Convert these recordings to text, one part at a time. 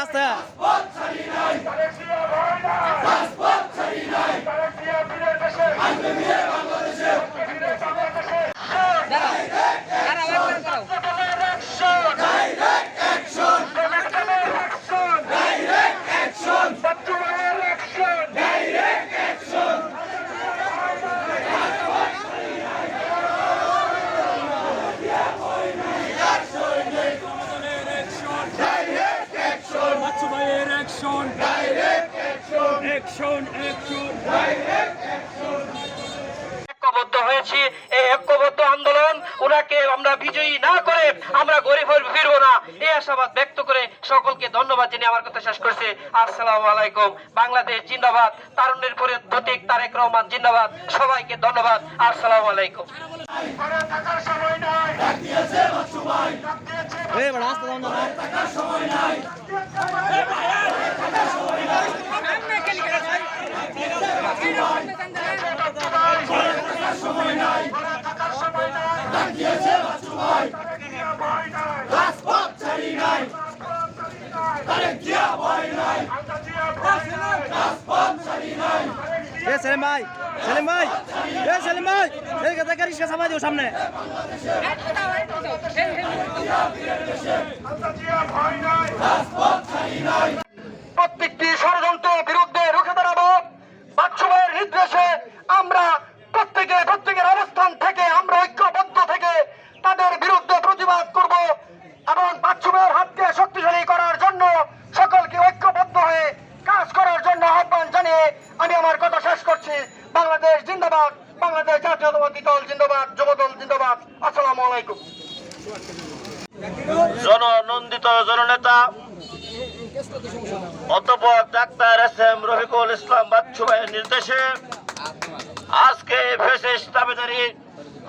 আস্তে action action action ঐক্যবদ্ধ হয়েছি। এই ঐক্যবদ্ধ আন্দোলন ওনাকে আমরা বিজয়ী না করে আমরা গরিব ফিরবো না। এই আশাবাদ ব্যক্ত করে সকলকে ধন্যবাদ জানিয়ে আমার কথা শেষ করছি। আসসালামু আলাইকুম। বাংলাদেশ জিন্দাবাদ। তারুণ্যের পরে প্রতীক তারেক রহমান জিন্দাবাদ। সবাইকে ধন্যবাদ। আসসালামু আলাইকুম। সেলিম ভাই সেলিম ভাই, এ সেলিম ভাই, এই কথা রিক্সা সামাই দিও সামনে। প্রত্যেকটি ষড়যন্ত্রের বিরুদ্ধে রুখে দাঁড়াবো। বাচ্চুমের নির্দেশে আমরা প্রত্যেকে প্রত্যেকের অবস্থান থেকে, আমরা ঐক্যবদ্ধ থেকে তাদের বিরুদ্ধে প্রতিবাদ করব এবং বাচ্চুমের হাতকে শক্তিশালী করার জন্য সকলকে ঐক্যবদ্ধ হয়ে কাজ করার জন্য আহ্বান জানিয়ে আমি আমার কথা শেষ করছি বাংলাদেশ জিন্দাবাদ। বাংলাদেশ জাতীয়তাবাদী দল জিন্দাবাদ, যুবদল জিন্দাবাদ। আসসালামু আলাইকুম। জননন্দিত জননেতা, অতপর ডাক্তার এস এম রফিকুল ইসলাম বাচ্চু ভাইয়ের নির্দেশে আজকে ফেসিস দাবিদারি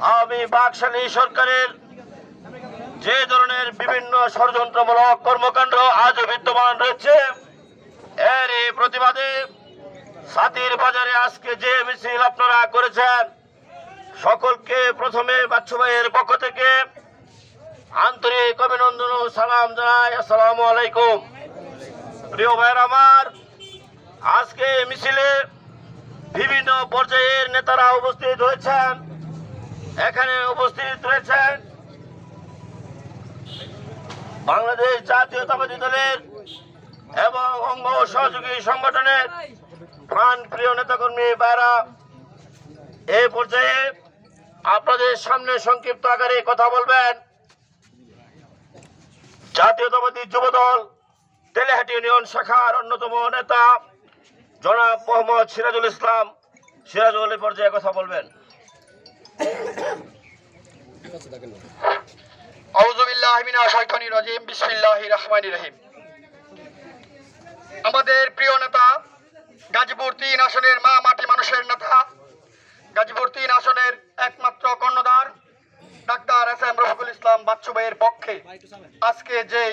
আওয়ামী বাকশালী সরকারের যে ধরনের বিভিন্ন ষড়যন্ত্রমূলক কর্মকাণ্ড আজও বিদ্যমান রয়েছে, এরই প্রতিবাদে সাতির বাজারে আজকে যে মিছিল আপনারা করেছেন, সকলকে প্রথমে বাচ্চু ভাইয়ের পক্ষ থেকে আন্তরিক অভিনন্দন সালাম জানাই। আসসালামু আলাইকুম। প্রিয় ভাইয়ের আমার, আজকে মিছিলে বিভিন্ন পর্যায়ের নেতারা উপস্থিত হয়েছেন। এখানে উপস্থিত রয়েছেন বাংলাদেশ জাতীয়তাবাদী দলের এবং অঙ্গ সহযোগী সংগঠনের প্রাণ প্রিয় নেতাকর্মী ভাইরা এই পর্যায়ে আপনাদের সামনে সংক্ষিপ্ত আকারে কথা বলবেন জাতীয়তাবাদী যুবদল, তেলেহাটি ইউনিয়ন শাখার অন্যতম নেতা জনাব মোহাম্মদ সিরাজুল ইসলাম। সিরাজুল এই পর্যায়ে কথা বলবেন। আমাদের প্রিয় নেতা গাজীপুর তিন আসনের মা মাটি মানুষের নেতা। গাজীপুর তিন আসনের একমাত্র কর্ণধার, ডাক্তার এস এম রফিকুল ইসলাম বাচ্চু ভাইয়ের পক্ষে। আজকে যেই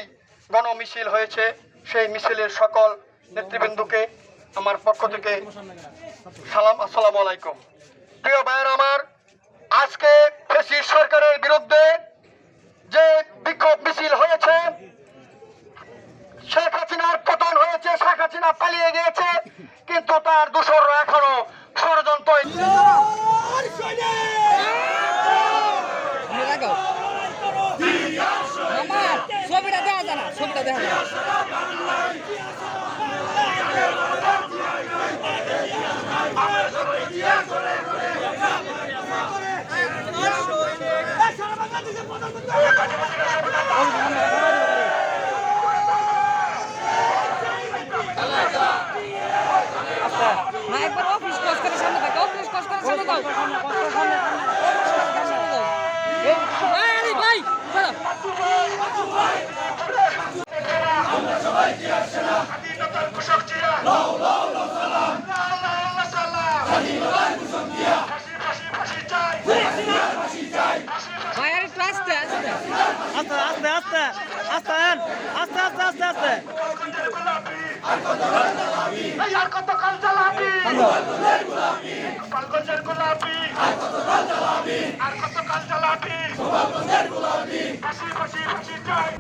গণমিছিল হয়েছে, সেই মিছিলের সকল নেতৃবৃন্দকে আমার পক্ষ থেকে সালাম, আসসালাম আলাইকুম। প্রিয় ভাইয়ের আমার, আজকে ফেসিস সরকারের বিরুদ্ধে যে বিক্ষোভ মিছিল হয়েছে, শেখ হাসিনার পতন হয়েছে, শেখ হাসিনা পালিয়ে গিয়েছে কিন্তু তার দূষর এখনও ষড়যন্ত্র ছবিটা দেখা যায় না ছবিটা দেখা যায় না একবার অফিস কস করে সামনে থাকে অফিস কস করে সামনে দাও ভাই আরে আরে আস্তে আস্তে আস্তে আস্তে আস্তে আস্তে। আস্তে আস্তে আস্তে আস্তে এই আর কত কাল চালাবি? গোলাপি আর কত কাল চালাবি? ফাঁসি ফাঁসি ফাঁসি চাই।